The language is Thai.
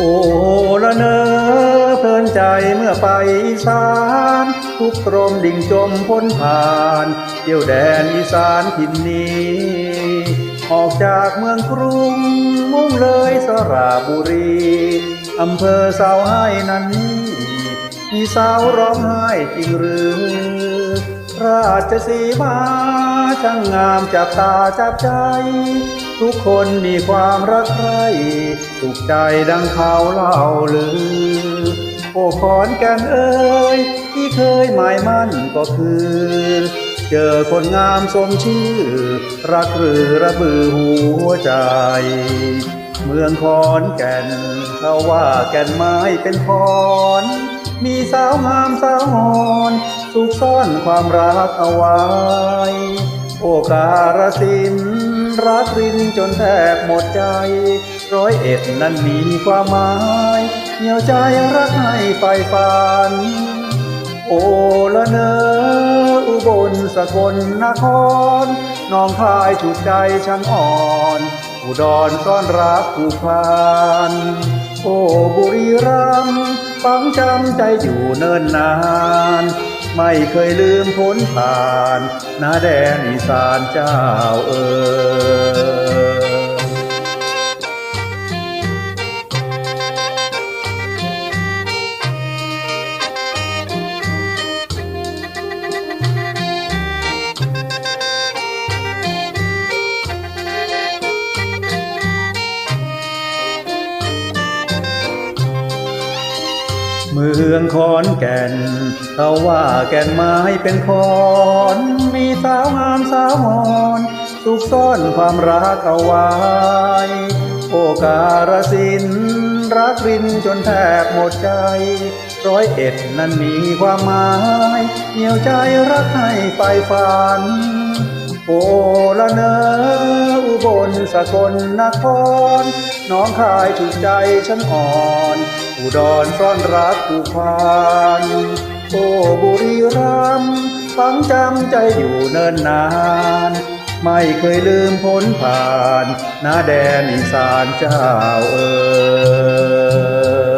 โอ้ละเนอเพลินใจเมื่อไปอีสาน ทุกตรมดิ่งจมพ้นผ่านเที่ยวแดนอีสานถิ่นนี้ ออกจากเมืองกรุง มุ่งเลยสระบุรี อำเภอสาวให้นั้นนี้มีสาวร้องไห้จริงหรือ ราชสีมาช่างงามจับตาจับใจ ทุกคนมีความรักใคร่ถูกใจดังเขาเล่าลือ โอ้ขอนแก่นเอ่ยที่เคยหมายมั่นก็คือ เจอคนงามสมชื่อ รักหรือระบือหัวใจ เมืองขอนแก่นเขาว่าแก่นไม้เป็นคอนมีสาวงามสาวหอนสุกซ่อนความรักเอาไว้ โอการสินรักรินจนแทบหมดใจ ร้อยเอ็ดนั้นมีความหมายเหนียวใจรักให้ไฟฝัน โอละเนออุบลสกลนครน้องคายฉุดใจฉันอ่อน อุดรต้อนรักผูกพันโอ้บุรีรัมย์ฝังจำใจอยู่เนิ่นนาน ไม่เคยลืมพ้นผ่าน นาแดนอีสานเจ้าเอ๋ย เมืองขอนแก่นเขาว่าแก่นไม้เป็นคอนมีสาวงามสาวมอนสุกซ่อนความรักเอาไว้ โอการสิน รักรินจนแทบหมดใจ ร้อยเอ็ดนั้นมีความหมาย เหนียวใจรักให้ไปฝัน โอละเนอ ลสกลนครน้องคายถูกใจฉันอ่อนอุดรซ่อนรักผูกพันโอบุรีรัมฝังจำใจอยู่เนิ่นนาน ไม่เคยลืมพ้นผ่านนาแดนอีสานเจ้าเอ๋ย